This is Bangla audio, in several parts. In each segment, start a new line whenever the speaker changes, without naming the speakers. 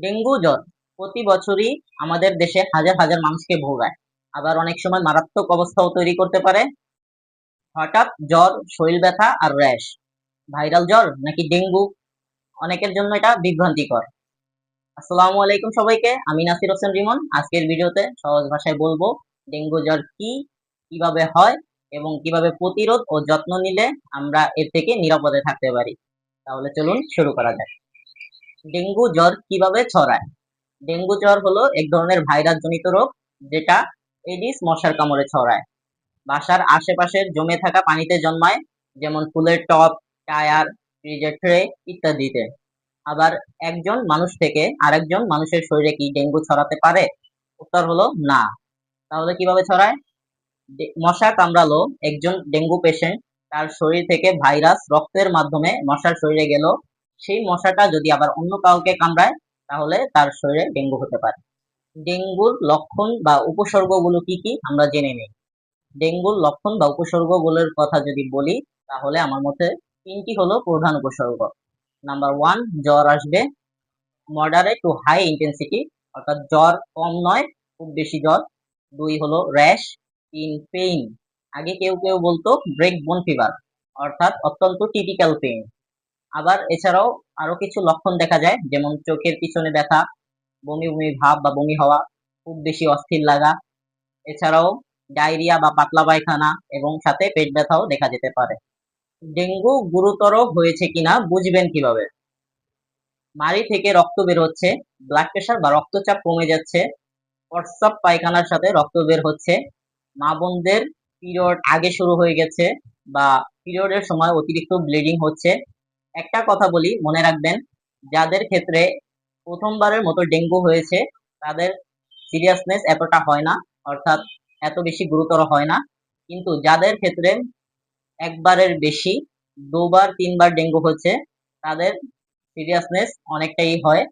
ডেঙ্গু জ্বর প্রতি বছরই আমাদের দেশে হাজার হাজার মানুষকে ভোগায়। আবার অনেক সময় মারাত্মক অবস্থাও তৈরি করতে পারে। হঠাৎ জ্বর, শরীর ব্যথা আর র্যাশ। ভাইরাল জ্বর নাকি ডেঙ্গু? অনেকের জন্য এটা বিভ্রান্তিকর। আসসালামু আলাইকুম সবাইকে, আমি নাসির হোসেন রিমন। আজকের ভিডিওতে সহজ ভাষায় বলব ডেঙ্গু জ্বর কি, কীভাবে হয় এবং কীভাবে প্রতিরোধ ও যত্ন নিলে আমরা এর থেকে নিরাপদে থাকতে পারি। তাহলে চলুন শুরু করা যাক। ডেঙ্গু জ্বর কীভাবে ছড়ায়? ডেঙ্গু জ্বর হলো এক ধরনের ভাইরাস জনিত রোগ যেটা এডিস মশার কামড়ে ছড়ায়। বাসার আশেপাশের জমে থাকা পানিতে জন্মায়, যেমন ফুলের টব, টায়ার, ফ্রিজের ট্রে ইত্যাদিতে। আবার একজন মানুষ থেকে আরেকজন মানুষের শরীরে কি ডেঙ্গু ছড়াতে পারে? উত্তর হলো না। তাহলে কীভাবে ছড়ায়? মশা কামড়ালো একজন ডেঙ্গু পেশেন্ট তার শরীর থেকে ভাইরাস রক্তের মাধ্যমে মশার শরীরে গেল সেই মশাটা যদি আবার অন্য কাউকে কামড়ায়, তাহলে তার শরীরে ডেঙ্গু হতে পারে। ডেঙ্গুর লক্ষণ বা উপসর্গগুলো কি কি? আমরা জেনে নিই। ডেঙ্গুর লক্ষণ বা উপসর্গগুলোর কথা যদি বলি, তাহলে আমার মতে তিনটি হলো প্রধান উপসর্গ। নাম্বার ওয়ান জ্বর আসবে। মডারেট টু হাই ইন্টেন্সিটি অর্থাৎ জ্বর কম নয়, খুব বেশি জ্বর। দুই হলো র্যাশ তিন পেইন আগে কেউ কেউ বলতো ব্রেক বোন ফিভার অর্থাৎ অত্যন্ত টিপিক্যাল পেইন আবার এছাড়াও আরও কিছু লক্ষণ দেখা যায়, যেমন চোখের পিছনে ব্যথা, বমি বমি ভাব বা বমি হওয়া, খুব বেশি অস্থির লাগা। এছাড়াও ডায়রিয়া বা পাতলা পায়খানা এবং সাথে পেট ব্যথাও দেখা যেতে পারে। ডেঙ্গু গুরুতর হয়েছে কিনা বুঝবেন কীভাবে? মাড়ি থেকে রক্ত বের হচ্ছে ব্লাড প্রেশার বা রক্তচাপ কমে যাচ্ছে প্রস্রাব পায়খানার সাথে রক্ত বের হচ্ছে, মা বোনদের পিরিয়ড আগে শুরু হয়ে গেছে বা পিরিয়ডের সময় অতিরিক্ত ব্লিডিং হচ্ছে একটা কথা বলি, মনে রাখবেন, যাদের ক্ষেত্রে প্রথমবারের মতো ডেঙ্গু হয়েছে, তাদের সিরিয়াসনেস এতটা হয় না, অর্থাৎ এত বেশি গুরুতর হয় না। কিন্তু যাদের ক্ষেত্রে একবারের বেশি, দুবার, তিনবার ডেঙ্গু হচ্ছে, তাদের সিরিয়াসনেস অনেকটাই হয়।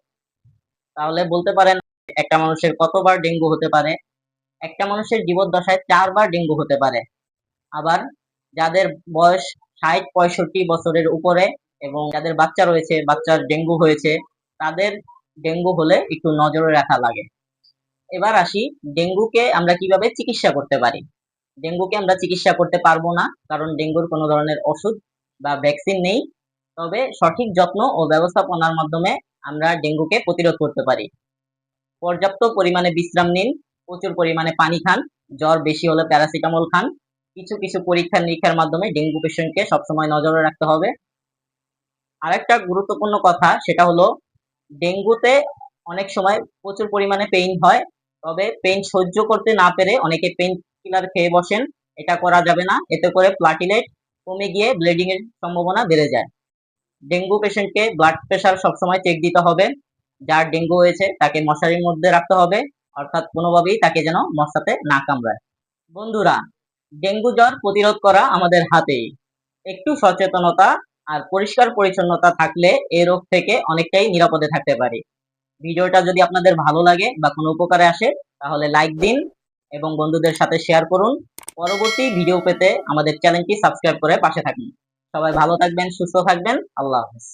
তাহলে বলতে পারেন, একটা মানুষের কতবার ডেঙ্গু হতে পারে? একটা মানুষের জীবদ্দশায় চারবার ডেঙ্গু হতে পারে। আবার যাদের বয়স ষাট, পঁয়ষট্টি বছরের উপরে এবং যাদের বাচ্চা রয়েছে, বাচ্চার ডেঙ্গু হয়েছে, তাদের ডেঙ্গু হলে একটু নজরে রাখা লাগে। এবার আসি, ডেঙ্গুকে আমরা কীভাবে চিকিৎসা করতে পারি? ডেঙ্গুকে আমরা চিকিৎসা করতে পারব না, কারণ ডেঙ্গুর কোনো ধরনের ওষুধ বা ভ্যাকসিন নেই। তবে সঠিক যত্ন ও ব্যবস্থাপনার মাধ্যমে আমরা ডেঙ্গুকে প্রতিরোধ করতে পারি। পর্যাপ্ত পরিমাণে বিশ্রাম নিন, প্রচুর পরিমাণে পানি খান, জ্বর বেশি হলে প্যারাসিটামল খান। কিছু কিছু পরীক্ষা নিরীক্ষার মাধ্যমে ডেঙ্গু পেশেন্টকে সবসময় নজরে রাখতে হবে। আরেকটা গুরুত্বপূর্ণ কথা, সেটা হলো ডেঙ্গুতে অনেক সময় প্রচুর পরিমাণে পেইন হয়, তবে পেইন সহ্য করতে না পেরে অনেকে পেইন কিলার খেয়ে বসেন, এটা করা যাবে না, এতে করে প্লাটিলেট কমে গিয়ে ব্লিডিং এর সম্ভাবনা বেড়ে যায়। ডেঙ্গু পেশেন্টকে ব্লাড প্রেশার সবসময় চেক দিতে হবে, যার ডেঙ্গু হয়েছে তাকে মশারির মধ্যে রাখতে হবে, অর্থাৎ কোনোভাবেই তাকে যেন মশাতে না কামড়ায়। বন্ধুরা, ডেঙ্গু জ্বর প্রতিরোধ করা আমাদের হাতেই। একটু সচেতনতা আর পরিষ্কার পরিচ্ছন্নতা থাকলে এই রোগ থেকে অনেকটাই নিরাপদে থাকতে পারি। ভিডিওটা যদি আপনাদের ভালো লাগে বা কোনো উপকারে আসে, তাহলে লাইক দিন এবং বন্ধুদের সাথে শেয়ার করুন। পরবর্তী ভিডিও পেতে আমাদের চ্যানেলটি সাবস্ক্রাইব করে পাশে থাকুন। সবাই ভালো থাকবেন, সুস্থ থাকবেন। আল্লাহ হাফেজ।